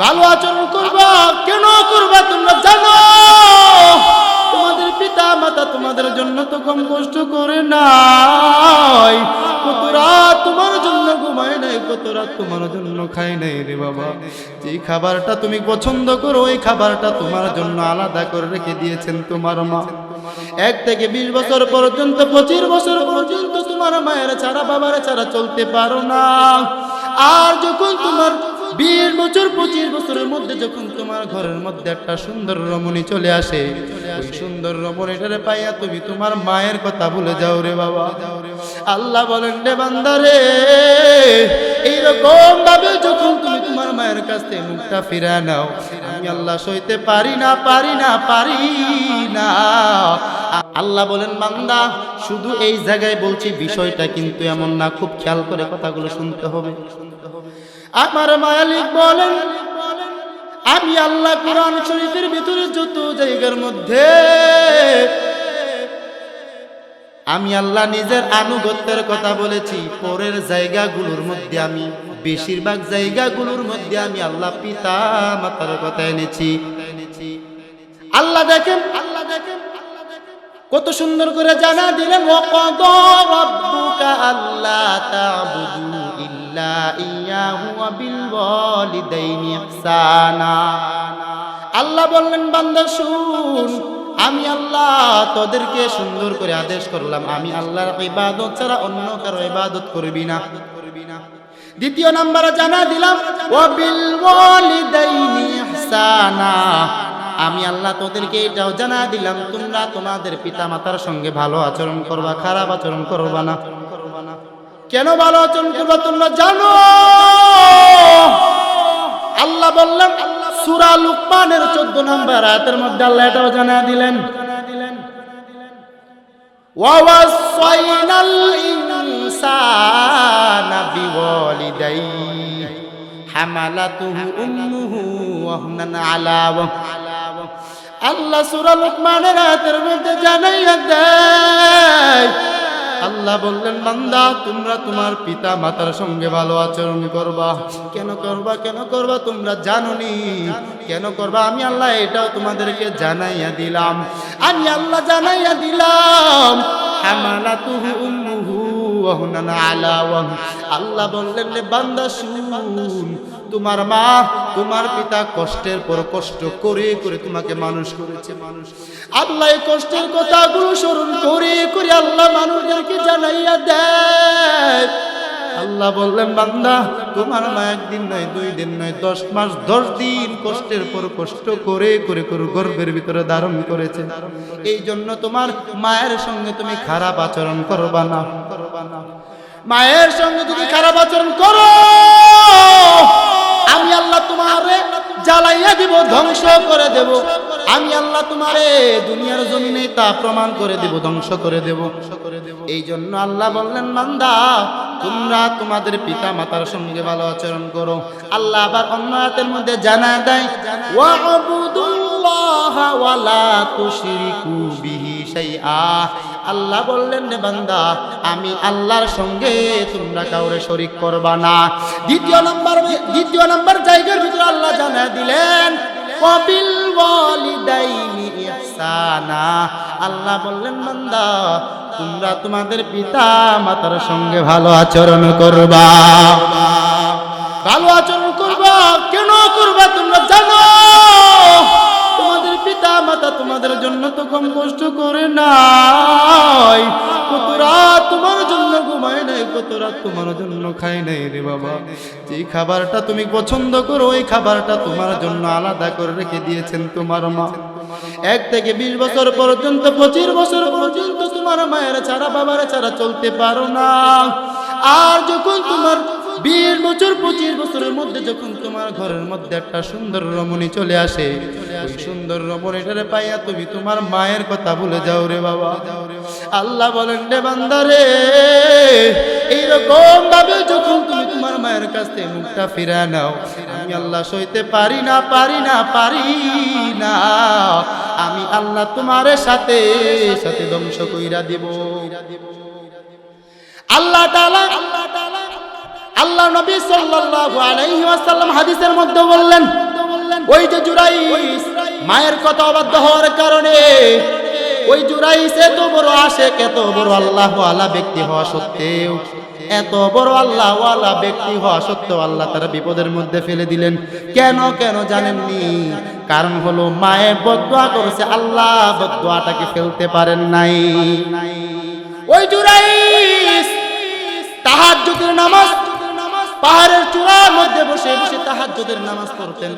ভালো আচরণ করবা, কেন করবা তোমরা জানো? তোমাদের পিতা মাতা তোমাদের জন্য তো কম কষ্ট করে নাই। কত রাত তোমার জন্য ঘুমায় নাই, কত রাত তোমার জন্য খাই নাই রে বাবা। যে খাবারটা তুমি পছন্দ করো, ওই খাবারটা তোমার জন্য আলাদা করে রেখে দিয়েছেন তোমার মা। এক থেকে বিশ বছর পর্যন্ত, পঁচিশ বছর পর্যন্ত তোমার মায়ের ছাড়া, বাবার ছাড়া চলতে পারো না। আর যখন তোমার বিশ বছর পঁচিশ বছরের মধ্যে যখন তোমার ঘরের মধ্যে একটা সুন্দর রমণী চলে আসে সুন্দর রমণীটারে পাইয়া তুমি তোমার মায়ের কথা ভুলে যাও রে বাবা। আল্লাহ বলেন রে বান্দারে এইরকম ভাবে যখন তুমি তোমার মায়ের কাছ থেকে মুখটা ফিরা নাও, আমি আল্লাহ সইতে পারি না পারি না পারি না। আল্লাহ বলেন, বান্দা, শুধু এই জায়গায় বলছি, বিষয়টা কিন্তু এমন না, খুব খেয়াল করে কথাগুলো শুনতে হবে। আমার মালিক বলেন, আমি আল্লাহ কোরআন শরীফের ভিতরে যত জায়গার মধ্যে আমি আল্লাহ নিজের আনুগত্যের কথা বলেছি, পরের জায়গাগুলোর মধ্যে আমি, বেশিরভাগ জায়গাগুলোর মধ্যে আমি আল্লাহ পিতা মাতার কথা এনেছি। আল্লাহ দেখেন আল্লাহ দেখেন কত সুন্দর করে জানা দিলেন আল্লাহ বললেন, বান্দা, শুন, আমি আল্লাহ তোদেরকে সুন্দর করে আদেশ করলাম। আমি আল্লাহর ইবাদত ছাড়া অন্য কারও ইবাদত করবি না। দ্বিতীয় নাম্বারে জানা দিলাম ওয়াবিল ওয়ালিদাইনি ইহসানা। আমি আল্লাহ তোদেরকে এটাও জানা দিলাম, তোমরা তোমাদের পিতা মাতার সঙ্গে ভালো আচরণ করবা, খারাপ আচরণ করবা না। কেন ভালো আচরণ করবা তোমরা জানো? আল্লাহ বললেন, সুরা লুকমানের চোদ্দ নম্বর রাতের মধ্যে আল্লাহ এটাও জানা দিলেন। ওয়াসাইনাল হামালাতুহু উম্মুহু ওয়া হুনান আলা আল্লাহ সুরা লোকমানের হাতের মধ্যে জানাইয়া দেয়, আল্লাহ বললেন, বান্দা, তোমরা তোমার পিতা মাতার সঙ্গে ভালো আচরণ করবা। কেন করবা কেন করবা, তোমরা জানোনি। কেন করবা, আমি আল্লাহ এটাও তোমাদেরকে জানাইয়া দিলাম। আমি আল্লাহ জানাইয়া দিলাম, হামালাতুহু উম্মুহু আল্লাহ বললেন রে বান্দা, শুন। তোমার মা তোমার পিতা কষ্টের পর কষ্ট করে করে তোমাকে মানুষ করেছে, মানুষ। আল্লাহ কষ্টের কথাগুলো স্মরণ করে করে আল্লাহ মানুষদেরকে জানাইয়া দেয়। আল্লাহ বললেন, বান্দা, তোমার মা একদিন নয়, দুই দিন নয়, দশ মাস, দশ দিন কষ্টের পর কষ্ট করে করে করে গর্বের ভিতরে ধারণ করেছে। এই জন্য তোমার মায়ের সঙ্গে তুমি খারাপ আচরণ করবা না। করবা না। মায়ের সঙ্গে যদি খারাপ আচরণ করো আমি আল্লাহ তোমারে জ্বালাইয়া দিব ধ্বংস করে দেব। আমি আল্লাহ তোমারে দুনিয়ার জমিনে তা প্রমাণ করে দেব ধ্বংস করে দেব। এই জন্য আল্লাহ বললেন মান্দা তোমরা তোমাদের পিতা মাতার সঙ্গে ভালো আচরণ করো। আল্লাহ আবার অন্য হাতের মধ্যে জানা দেয় ওয়ালা তুশরিকু বিহি শাইআ। আল্লাহ বললেন রে বান্দা, আমি আল্লাহর সঙ্গে তোমরা কাউরে শরিক করবা না। দ্বিতীয় নম্বর দ্বিতীয় নাম্বার জায়গার ভিতরে আল্লাহ জানা দিলেন কবিল ওয়ালিদাইনি ইহসানা। আল্লাহ বললেন, বান্দা, তোমরা তোমাদের পিতা মাতার সঙ্গে ভালো আচরণ করবা। ভালো আচরণ করবা? কেন করবা তোমরা জানো? পিতা মাতা তোমাদের জন্য তো কম কষ্ট করে নাই। কত রাত তোমার জন্য ঘুমায় নাই, কত রাত তোমার জন্য খাই নাই রে বাবা। যে খাবারটা তুমি পছন্দ করো, ওই খাবারটা তোমার জন্য আলাদা করে রেখে দিয়েছেন তোমার মা। এক থেকে বিশ বছর পর্যন্ত, পঁচিশ বছর পর্যন্ত তোমার মায়ের ছাড়া বাবার ছাড়া চলতে পারো না। আর যখন তোমার বিশ বছর পঁচিশ বছরের মধ্যে যখন তোমার ঘরের মধ্যে একটা সুন্দর রমণী চলে আসে সুন্দর রমণীটারে পাইয়া তুমি তোমার মায়ের কথা ভুলে যাও রে বাবা। আল্লাহ বলেন রে বান্দারে এইরকম ভাবে যখন তুমি তোমার মায়ের কাছ থেকে মুখটা ফিরা নাও, আমি আল্লাহ সইতে পারি না পারি না পারি না। আমি আল্লাহ তোমার সাথে সাথে ধ্বংস কইরা দিব। আল্লাহ তাআলা আল্লাহ নবী সাল্লাল্লাহু আলাইহি ওয়াসাল্লাম হাদিসের মধ্যে বললেন, ওই যে জুরাইস মায়ের কথা অবাধ্য হওয়ার কারণে, ওই জুরাইস এত বড় আশেক, এত বড় আল্লাহ ব্যক্তি হওয়া সত্ত্বেও, এত বড় আল্লাহ ব্যক্তি হওয়া সত্ত্বেও আল্লাহ তারা বিপদের মধ্যে ফেলে দিলেন। কেন কেন জানেননি? কারণ হলো মায়ের বদুয়া করেছে, আল্লাহ বদুয়াটাকে ফেলতে পারেন নাই। ওই জুরাইস তাহাজ্জুদের নামাজ পাহাড়ের চূড়ার মধ্যে বসে বসে তাহাজ্জুদের নামাজ পড়তেন।